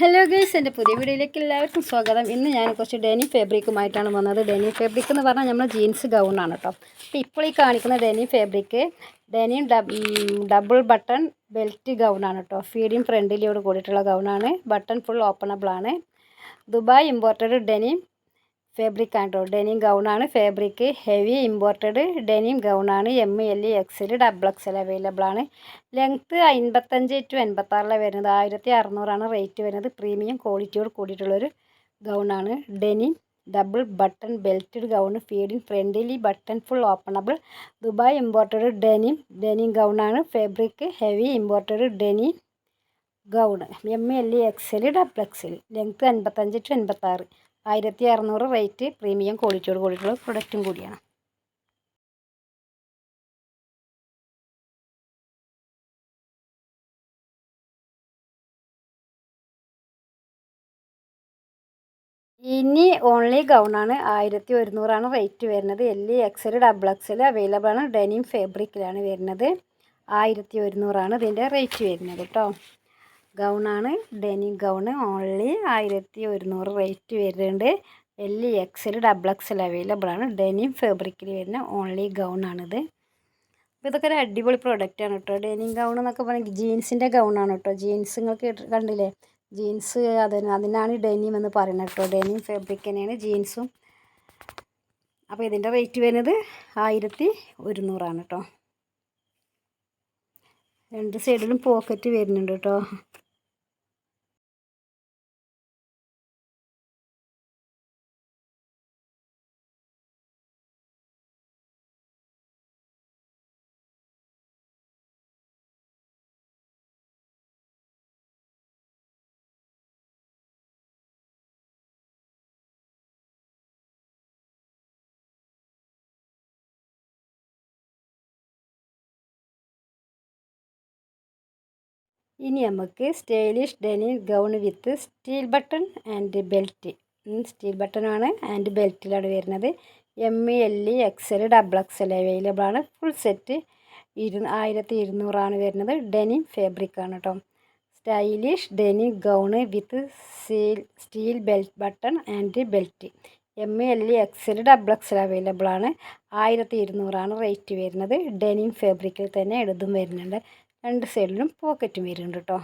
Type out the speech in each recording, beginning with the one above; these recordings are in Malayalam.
ഹലോ ഗൈസ് എന്റെ പുതിയ വീഡിയോയിലേക്ക് എല്ലാവർക്കും സ്വാഗതം. ഇന്ന് ഞാൻ കുറച്ച് ഡെനി ഫാബ്രിക്കുമായിട്ടാണ് വന്നത്. ഡെനി ഫാബ്രിക് എന്ന് പറഞ്ഞാൽ നമ്മൾ ജീൻസ് ഗൗണാണ് കേട്ടോ. അപ്പോൾ ഇപ്പോൾ ഈ കാണിക്കുന്ന denim fabric denim double button belt ഗൗണാണ് കേട്ടോ. ഫീഡിയും ഫ്രണ്ടിലോട് കൂടിയിട്ടുള്ള ഗൗണാണ് ബട്ടൺ ഫുൾ ഓപ്പണബിൾ ആണ്. ദുബായ് ഇമ്പോർട്ടഡ് ഡെനിം ഫാബ്രിക് ആണ് കേട്ടോ ഡെനിം ഗൗണാണ് fabric heavy imported denim ഗൗണാണ് M L XL double XL available ആണ്. ലെങ്ത്ത് അൻപത്തഞ്ച് ടു എൺപത്താറിലാണ് വരുന്നത്. ആയിരത്തി അറുന്നൂറാണ് റേറ്റ് വരുന്നത്. പ്രീമിയം ക്വാളിറ്റിയോട് കൂടിയിട്ടുള്ളൊരു ഗൗണാണ് denim double button belted gown feeding friendly button full openable Dubai imported denim denim ഗൗണാണ് fabric heavy imported denim gown M L XL double XL length അൻപത്തഞ്ച് ടു എൺപത്താറ് ആയിരത്തി അറുന്നൂറ് റേറ്റ് പ്രീമിയം ക്വാളിറ്റിയോട് കൂടിയിട്ടുള്ള പ്രൊഡക്റ്റും കൂടിയാണ്. ഇനി ഓൺലി ഗൗൺ ആണ്. ആയിരത്തി ഒരുന്നൂറാണ് റേറ്റ് വരുന്നത് L XL double XL available ആണ്. ഡെനിം ഫാബ്രിക്കിലാണ് വരുന്നത്. ആയിരത്തി ഒരുന്നൂറാണ് ഇതിന്റെ റേറ്റ് വരുന്നത് കേട്ടോ ഗൗണാണ്. ഡെനിം ഗൗണ് ഓൺലി ആയിരത്തി ഒരുന്നൂറ് റേറ്റ് വരുന്നുണ്ട് L XL double XL available ആണ്. ഡെനിം ഫാബ്രിക്കിൽ വരുന്ന ഓൺലി ഗൗണാണിത്. അപ്പോൾ ഇതൊക്കെ ഒരു അടിപൊളി പ്രൊഡക്റ്റാണ് കേട്ടോ ഡെനിം ഗൗൺ എന്നൊക്കെ പറഞ്ഞാൽ ജീൻസിന്റെ ഗൗണാണ് കേട്ടോ ജീൻസ് നിങ്ങൾക്ക് കണ്ടില്ലേ? ജീൻസ് അതിന് അതിനാണ് ഡെനിം എന്ന് പറയുന്നത് കേട്ടോ ഡെനിം ഫാബ്രിക് തന്നെയാണ് ജീൻസും അപ്പോൾ ഇതിന്റെ റേറ്റ് വരുന്നത് ആയിരത്തി ഒരുന്നൂറാണ് കേട്ടോ രണ്ട് സൈഡിലും പോക്കറ്റ് വരുന്നുണ്ട് കേട്ടോ ഇനി നമുക്ക് stylish denim gown with steel button and belt. Steel ബട്ടണാണ് and ബെൽറ്റിലാണ് വരുന്നത്. M E L E L double XL available ആണ്. ഫുൾ സെറ്റ് ഇരു ആയിരത്തി ഇരുന്നൂറാണ് വരുന്നത്. ഡെനിം ഫാബ്രിക് ആണ് കേട്ടോ stylish denim gown with seal steel belt button and belt M L E X L double XL available ആണ്. ആയിരത്തി ഇരുന്നൂറാണ് റേറ്റ് വരുന്നത്. ഡെനിം ഫാബ്രിക്കിൽ തന്നെ ഇതും വരുന്നുണ്ട്. രണ്ട് സൈഡിലും പോക്കറ്റും വരുന്നുണ്ട് കേട്ടോ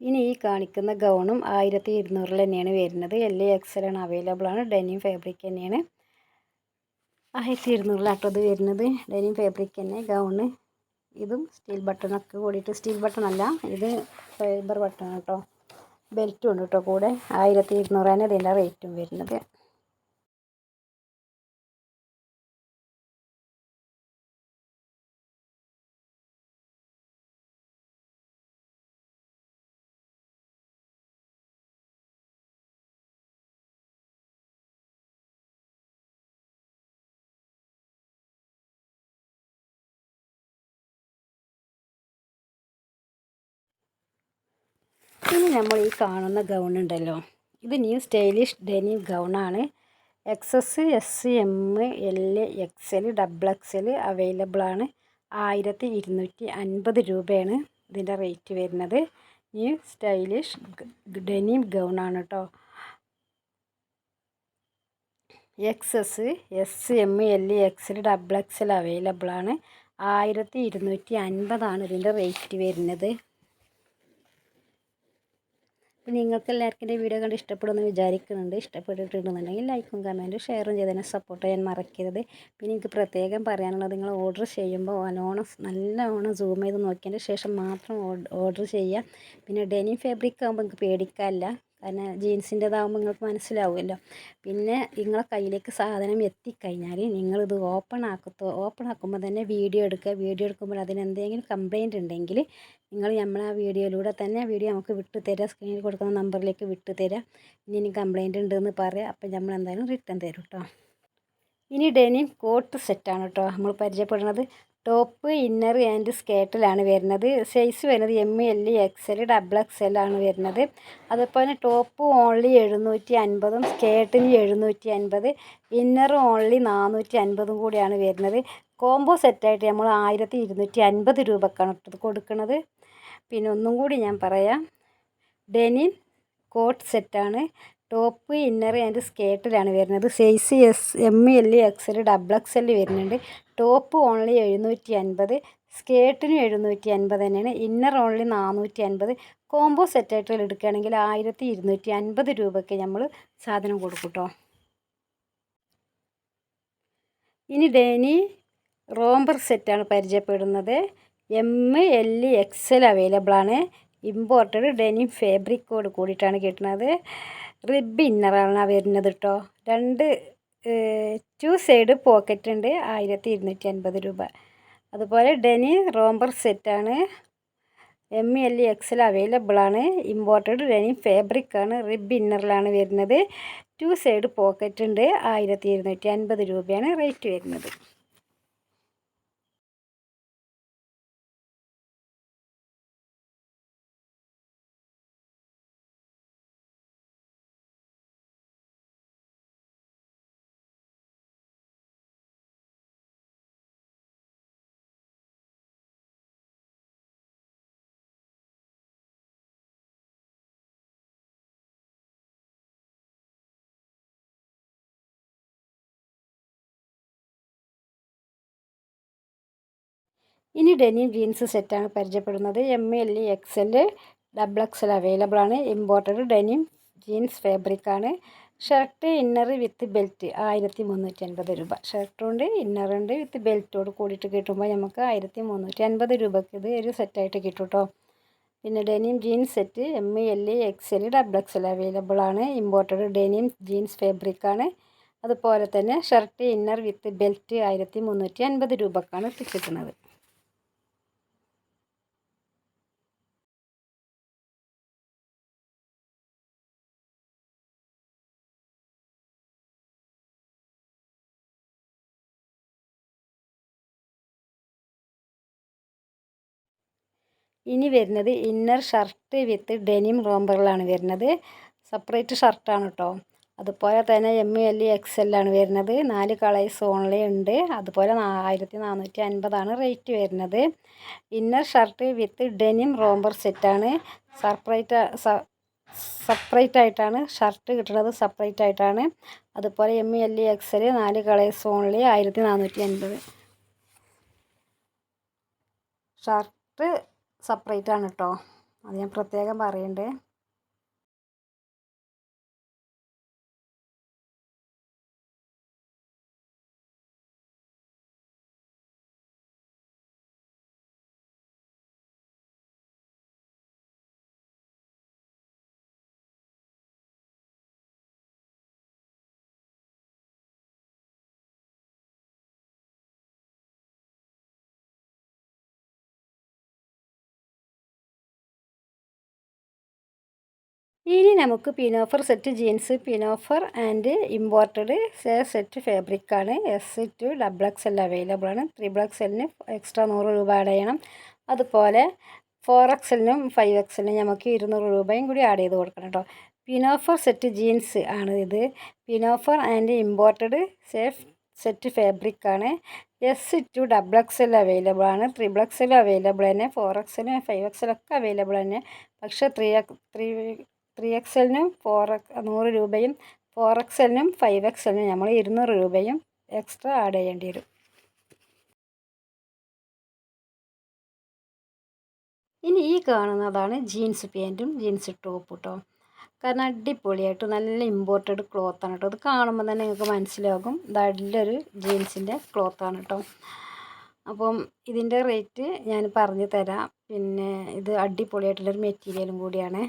ഇനി ഈ കാണിക്കുന്ന ഗൗണും ആയിരത്തി ഇരുന്നൂറിൽ തന്നെയാണ് വരുന്നത്. എൽ എക്സലാണ് അവൈലബിൾ ആണ് ഡെനിം ഫാബ്രിക് തന്നെയാണ്. ആയിരത്തി ഇരുന്നൂറിലാട്ടോ അത് വരുന്നത്. ഡെനിം ഫാബ്രിക് തന്നെ ഗൗണ്. ഇതും സ്റ്റീൽ ബട്ടണൊക്കെ കൂടിയിട്ട് സ്റ്റീൽ ബട്ടൺ അല്ല ഇത് ഫൈബർ ബട്ടൺ കേട്ടോ ബെൽറ്റും ഉണ്ട് കേട്ടോ കൂടെ. ആയിരത്തി ഇരുന്നൂറാണ് ഇതിന്റെ റേറ്റും വരുന്നത്. ഇനി നമ്മൾ ഈ കാണുന്ന ഗൗൺ ഉണ്ടല്ലോ. ഇത് new stylish denim ഗൗണാണ് XS S M L X L double X L available ആണ് ആയിരത്തി ഇരുന്നൂറ്റി അൻപത് രൂപയാണ് ഇതിന്റെ റേറ്റ് വരുന്നത്. ന്യൂ സ്റ്റൈലിഷ് ഡെനിം ഗൗണാണ് കേട്ടോ XS S M L X L double X L available ആണ് ആയിരത്തി ഇരുന്നൂറ്റി അൻപതാണ് ഇതിന്റെ റേറ്റ് വരുന്നത്. അപ്പോൾ നിങ്ങൾക്ക് എല്ലാവർക്കും എന്റെ വീഡിയോ കണ്ട് ഇഷ്ടപ്പെടുമെന്ന് വിചാരിക്കുന്നുണ്ട്. ഇഷ്ടപ്പെട്ടിട്ടുണ്ടെന്നുണ്ടെങ്കിൽ ലൈക്കും കമന്റും ഷെയറും ചെയ്തതിനെ സപ്പോർട്ട് ചെയ്യാൻ മറക്കരുത്. പിന്നെ എനിക്ക് പ്രത്യേകം പറയാനുള്ളത് നിങ്ങൾ ഓർഡർ ചെയ്യുമ്പോൾ നല്ലോണം നല്ലോണം സൂം ചെയ്ത് നോക്കിയതിന് ശേഷം മാത്രം ഓർഡർ ചെയ്യുക. പിന്നെ ഡെനിം ഫാബ്രിക് ആകുമ്പോൾ നിങ്ങൾക്ക് പേടിക്കാനില്ല. കാരണം ജീൻസിന്റെതാകുമ്പോൾ നിങ്ങൾക്ക് മനസ്സിലാവുമല്ലോ. പിന്നെ നിങ്ങളെ കയ്യിലേക്ക് സാധനം എത്തിക്കഴിഞ്ഞാൽ നിങ്ങളിത് ഓപ്പൺ ആക്കത്തോ ഓപ്പൺ ആക്കുമ്പോൾ തന്നെ വീഡിയോ എടുക്കുക. വീഡിയോ എടുക്കുമ്പോൾ അതിനെന്തെങ്കിലും കംപ്ലയിന്റ് ഉണ്ടെങ്കിൽ നിങ്ങൾ നമ്മൾ ആ വീഡിയോയിലൂടെ തന്നെ വീഡിയോ നമുക്ക് വിട്ടു തരാം. സ്ക്രീനിൽ കൊടുക്കുന്ന നമ്പറിലേക്ക് വിട്ടു ഇനി ഇനി ഉണ്ടെന്ന് പറയാം. അപ്പം നമ്മൾ എന്തായാലും റിട്ടേൺ തരും കേട്ടോ ഇനി ഡെനിം കോട്ട് സെറ്റാണ് കേട്ടോ നമ്മൾ പരിചയപ്പെടുന്നത്. ടോപ്പ് ഇന്നർ ആൻഡ് സ്കേർട്ടിലാണ് വരുന്നത്. സൈസ് വരുന്നത് M L X L double X L ആണ് വരുന്നത്. അതുപോലെ ടോപ്പ് ഓൺലി എഴുന്നൂറ്റി അൻപതും സ്കേർട്ടിന് എഴുന്നൂറ്റി അൻപത് ഇന്നർ ഓൺലി നാനൂറ്റി അൻപതും കൂടിയാണ് വരുന്നത്. കോംബോ സെറ്റായിട്ട് നമ്മൾ ആയിരത്തി ഇരുന്നൂറ്റി അൻപത് രൂപക്കാണ് കൊടുക്കുന്നത് പിന്നെ ഒന്നും കൂടി ഞാൻ പറയാം. ഡെനിൻ കോട്ട് സെറ്റാണ്. ടോപ്പ് ഇന്നർ ആൻഡ് സ്കേർട്ടിലാണ് വരുന്നത്. Size S M L X L double X L വരുന്നുണ്ട്. ടോപ്പ് ഓൺലി എഴുന്നൂറ്റി അൻപത് സ്കേർട്ടിനും എഴുന്നൂറ്റി അൻപത് തന്നെയാണ്. ഇന്നർ ഓൺലി നാനൂറ്റി അൻപത് കോംബോ സെറ്റായിട്ട് എടുക്കുകയാണെങ്കിൽ ആയിരത്തി ഇരുന്നൂറ്റി അൻപത് രൂപയ്ക്ക് നമ്മൾ സാധനം കൊടുക്കും കേട്ടോ. ഇനി ഡേനി റോംബർ സെറ്റാണ് പരിചയപ്പെടുന്നത്. M L X L available ആണ്. ഇമ്പോർട്ടഡ് ഡെനിം ഫാബ്രിക്കോട് കൂടിയിട്ടാണ് കിട്ടുന്നത്. റിബ് ഇന്നറാണ് വരുന്നത് കേട്ടോ രണ്ട് ടു സൈഡ് പോക്കറ്റ് ഉണ്ട്. ആയിരത്തി ഇരുന്നൂറ്റി അൻപത് രൂപ. അതുപോലെ ഡെനി റോംബർ സെറ്റാണ് M L X L available ആണ്. ഇമ്പോർട്ടഡ് ഡെനി ഫാബ്രിക്കാണ് റിബ് ഇന്നറിലാണ് വരുന്നത്. ടു സൈഡ് പോക്കറ്റ് ഉണ്ട്. ആയിരത്തി ഇരുന്നൂറ്റി അൻപത് രൂപയാണ് റേറ്റ് വരുന്നത്. ഇനി ഡെനിം ജീൻസ് സെറ്റാണ് പരിചയപ്പെടുന്നത്. M L X L double X L available ആണ്. ഇമ്പോർട്ടഡ് ഡെനിം ജീൻസ് ഫാബ്രിക്കാണ് ഷർട്ട് ഇന്നർ വിത്ത് ബെൽറ്റ് ആയിരത്തി മുന്നൂറ്റി അൻപത് രൂപ ഷർട്ടുണ്ട് ഇന്നറുണ്ട് വിത്ത് ബെൽറ്റോട് കൂടിയിട്ട് കിട്ടുമ്പോൾ നമുക്ക് ആയിരത്തി മുന്നൂറ്റി അൻപത് രൂപയ്ക്ക് ഇത് ഒരു സെറ്റായിട്ട് കിട്ടും കേട്ടോ പിന്നെ denim jeans set M L X L double X L available ആണ്. ഇമ്പോർട്ടഡ് ഡെനിം ജീൻസ് ഫാബ്രിക്കാണ് അതുപോലെ തന്നെ ഷർട്ട് ഇന്നർ വിത്ത് ബെൽറ്റ് ആയിരത്തി മുന്നൂറ്റി അൻപത് രൂപക്കാണ് കിട്ടുന്നത്. ഇനി വരുന്നത് ഇന്നർ ഷർട്ട് വിത്ത് ഡെനിം റോംബറിലാണ് വരുന്നത്. സെപ്പറേറ്റ് ഷർട്ടാണ് കേട്ടോ അതുപോലെ തന്നെ എം എൽ എക്സ് ആണ് വരുന്നത്. നാല് കളേഴ്സ് ഓൺലി ഉണ്ട്. അതുപോലെ ആയിരത്തി നാനൂറ്റി അൻപതാണ് റേറ്റ് വരുന്നത് inner shirt with denim romper സെറ്റാണ് സെപ്പറേറ്റ് സെപ്പറേറ്റ് ആയിട്ടാണ്. ഷർട്ട് കിട്ടുന്നത് സെപ്പറേറ്റ് ആയിട്ടാണ്. അതുപോലെ എം എൽ എക്സൽ നാല് കളേഴ്സ് ഓൺലി ആയിരത്തി നാനൂറ്റി അൻപത് ഷർട്ട് സെപ്പറേറ്റ് ആണ് കേട്ടോ അത് ഞാൻ പ്രത്യേകം പറയുന്നുണ്ട് ഇനി നമുക്ക് pinafore set jeans pinafore and imported set ഫാബ്രിക്കാണ് S to double X L available ആണ്. ത്രിബിൾ എക്സ് എല്ലിന് എക്സ്ട്രാ നൂറ് രൂപ ആഡ് ചെയ്യണം അതുപോലെ ഫോർ എക്സലിനും ഫൈവ് എക്സലിനും നമുക്ക് ഇരുന്നൂറ് രൂപയും കൂടി ആഡ് ചെയ്ത് കൊടുക്കണം കേട്ടോ പിനോഫർ സെറ്റ് ജീൻസ് ആണ് ഇത്. Pinafore and imported safe set ഫാബ്രിക്കാണ് S to double X L available ആണ്. ത്രിബിൾ എക്സ് എൽ അവൈലബിൾ തന്നെ. ഫോർ എക്സലും ഫൈവ് എക്സലൊക്കെ അവൈലബിൾ തന്നെ. പക്ഷേ ത്രീ ത്രീ ത്രീ എക്സലിനും ഫോർ നൂറ് രൂപയും ഫോർ എക്സലിനും ഫൈവ് എക്സലിനും നമ്മൾ ഇരുന്നൂറ് രൂപയും എക്സ്ട്രാ ആഡ് ചെയ്യേണ്ടി വരും. ഇനി ഈ കാണുന്നതാണ് ജീൻസ് പാന്റും ജീൻസ് ടോപ്പ് കേട്ടോ കാരണം അടിപൊളിയായിട്ട് നല്ല ഇമ്പോർട്ടഡ് ആണ് കേട്ടോ ഇത് കാണുമ്പോൾ തന്നെ നിങ്ങൾക്ക് മനസ്സിലാകും. നല്ലൊരു ജീൻസിന്റെ ആണ് കേട്ടോ അപ്പം ഇതിന്റെ റേറ്റ് ഞാൻ പറഞ്ഞു തരാം പിന്നെ ഇത് അടിപൊളിയായിട്ടുള്ളൊരു മെറ്റീരിയലും കൂടിയാണ്.